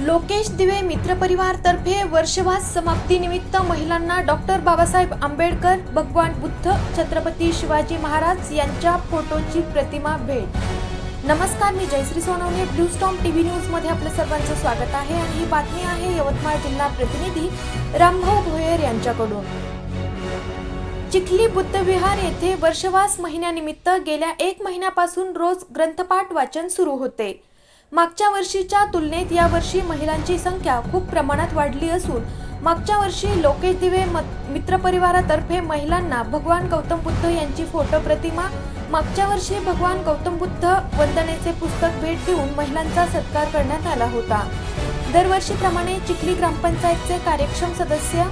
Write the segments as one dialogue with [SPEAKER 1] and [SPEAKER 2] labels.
[SPEAKER 1] लोकेश दिवे मित्रपरिवारतर्फे वर्षवास समाप्तीनिमित्त महिलांना डॉक्टर बाबासाहेब आंबेडकर भगवान बुद्ध छत्रपती शिवाजी महाराज यांच्या फोटोची प्रतिमा भेट. नमस्कार मी Jayashree Sonawane blue storm TV न्यूजमध्ये आपलं सर्वांचं स्वागत आहे आणि ही बातमी आहे यवतमाळ जिल्हा प्रतिनिधी रामभाऊ भोयर यांच्याकडून. चिखली बुद्धविहार येथे वर्षवास महिन्यानिमित्त गेल्या एक महिन्यापासून रोज ग्रंथपाठ वाचन सुरू होते. मागच्या वर्षीच्या तुलनेत यावर्षी महिलांची संख्या खूप प्रमाणात वाढली असून मागच्या वर्षी लोकेश दिवे मित्रपरिवारातर्फे महिलांना भगवान गौतम बुद्ध यांची फोटो प्रतिमा मागच्या वर्षी भगवान गौतम बुद्ध वंदनेचे पुस्तक भेट देऊन महिलांचा सत्कार करण्यात आला होता. दरवर्षीप्रमाणे चिखली ग्रामपंचायतचे कार्यक्षम सदस्य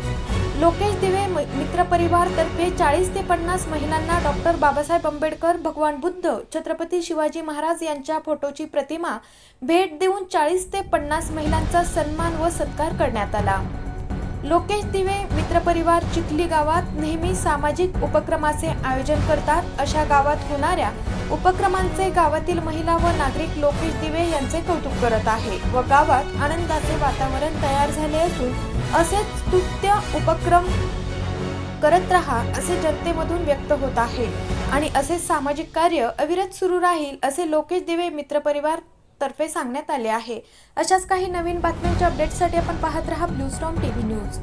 [SPEAKER 1] लोकेश दिवे म- मित्र परिवार तर्फे चाळीस ते पन्नास महिलांना डॉक्टर बाबासाहेब आंबेडकर भगवान बुद्ध छत्रपती शिवाजी महाराज यांच्या फोटोची प्रतिमा भेट देऊन चाळीस ते पन्नास महिलांचा सन्मान व सत्कार करण्यात आला. लोकेश दिवे मित्रपरिवार चिखली गावात नेहमी सामाजिक उपक्रमाचे आयोजन करतात. अशा गावात होणाऱ्या उपक्रमांचे गावातील महिला व नागरिक लोकेश दिवे यांचे कौतुक करत आहे व गावात आनंदाचे वातावरण तयार झाले असून असेच स्तुत्य उपक्रम करत राहा असे जनतेमधून व्यक्त होत आहे. आणि असे सामाजिक कार्य अविरत सुरू राहील असे लोकेश दिवे मित्रपरिवार तर्फे सांगण्यात आले आहे. अशाच काही नवीन बातम्यांच्या अपडेटसाठी आपण पाहत रहा ब्लू स्टॉम टीव्ही न्यूज